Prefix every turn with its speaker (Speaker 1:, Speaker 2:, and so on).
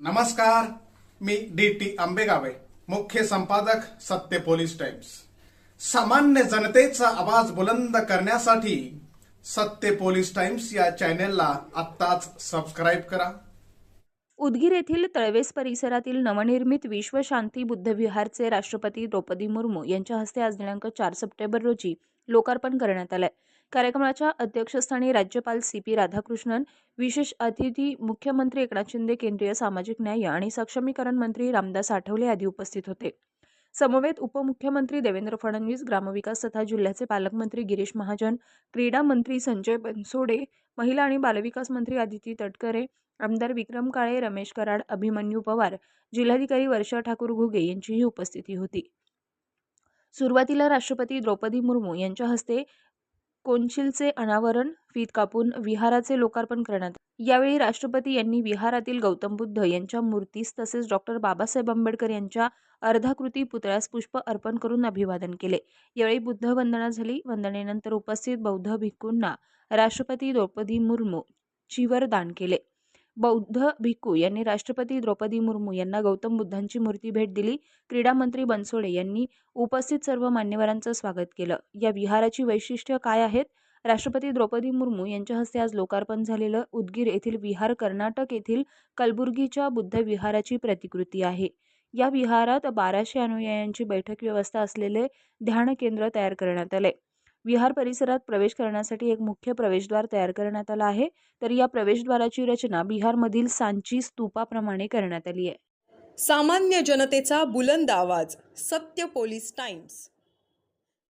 Speaker 1: नमस्कार मी D T आंबेगावे मुख्य संपादक सत्य पोलीस टाइम्स. सामान्य जनतेचा आवाज बुलंद करण्यासाठी सत्य पोलीस टाइम्स या चॅनेलला आत्ताच सबस्क्राईब करा.
Speaker 2: उदगीर येथील तळवेस परिसरातील नवनिर्मित विश्वशांती बुद्धविहारचे बुद्ध विहारचे राष्ट्रपती द्रौपदी मुर्मू यांच्या हस्ते आज दिनांक चार सप्टेंबर रोजी लोकार्पण करण्यात आलंय. कार्यक्रमाच्या अध्यक्षस्थानी राज्यपाल सी पी राधाकृष्णन विशेष अतिथी मुख्यमंत्री एकनाथ शिंदे केंद्रीय सामाजिक न्याय आणि सक्षमीकरण मंत्री रामदास आठवले आदी उपस्थित होते. समवेत उपमुख्यमंत्री देवेंद्र फडणवीस ग्रामविकास तथा जिल्ह्याचे पालकमंत्री गिरीश महाजन क्रीडा मंत्री संजय बनसोडे महिला आणि बालविकास मंत्री आदिती तटकरे आमदार विक्रम काळे रमेश कराड अभिमन्यू पवार जिल्हाधिकारी वर्षा ठाकूर घुगे यांचीही उपस्थिती होती. सुरुवातीला राष्ट्रपती द्रौपदी मुर्मू यांच्या हस्ते कोनशिलचे अनावरण फीत कापून विहाराचे लोकार्पण करण्यात यावेळी राष्ट्रपती यांनी विहारातील गौतम बुद्ध यांच्या मूर्तीस तसेच डॉक्टर बाबासाहेब आंबेडकर यांच्या अर्धाकृती पुतळ्यास पुष्प अर्पण करून अभिवादन केले. यावेळी बुद्ध वंदना झाली. वंदनेनंतर उपस्थित बौद्ध भिक्खूंना राष्ट्रपती द्रौपदी मुर्मू चिवर दान केले. बौद्ध भिक्खू यांनी राष्ट्रपती द्रौपदी मुर्मू यांना गौतम बुद्धांची मूर्ती भेट दिली. क्रीडा मंत्री बनसोडे यांनी उपस्थित सर्व मान्यवरांचं स्वागत केलं. या विहाराची वैशिष्ट्य काय आहेत? राष्ट्रपती द्रौपदी मुर्मू यांच्या हस्ते आज लोकार्पण झालेलं उदगीर येथील विहार कर्नाटक येथील कलबुर्गीच्या बुद्ध विहाराची प्रतिकृती आहे. या विहारात बाराशे अनुयायांची बैठक व्यवस्था असलेले ध्यान केंद्र तयार करण्यात आले. विहार परिसरात प्रवेश करण्यासाठी एक मुख्य प्रवेशद्वार तयार करण्यात आला आहे. तर या प्रवेशद्वाराची रचना बिहारमधील सांची स्तूपाप्रमाणे करण्यात आली आहे.
Speaker 3: सामान्य जनतेचा बुलंद आवाज सत्य पोलीस टाइम्स.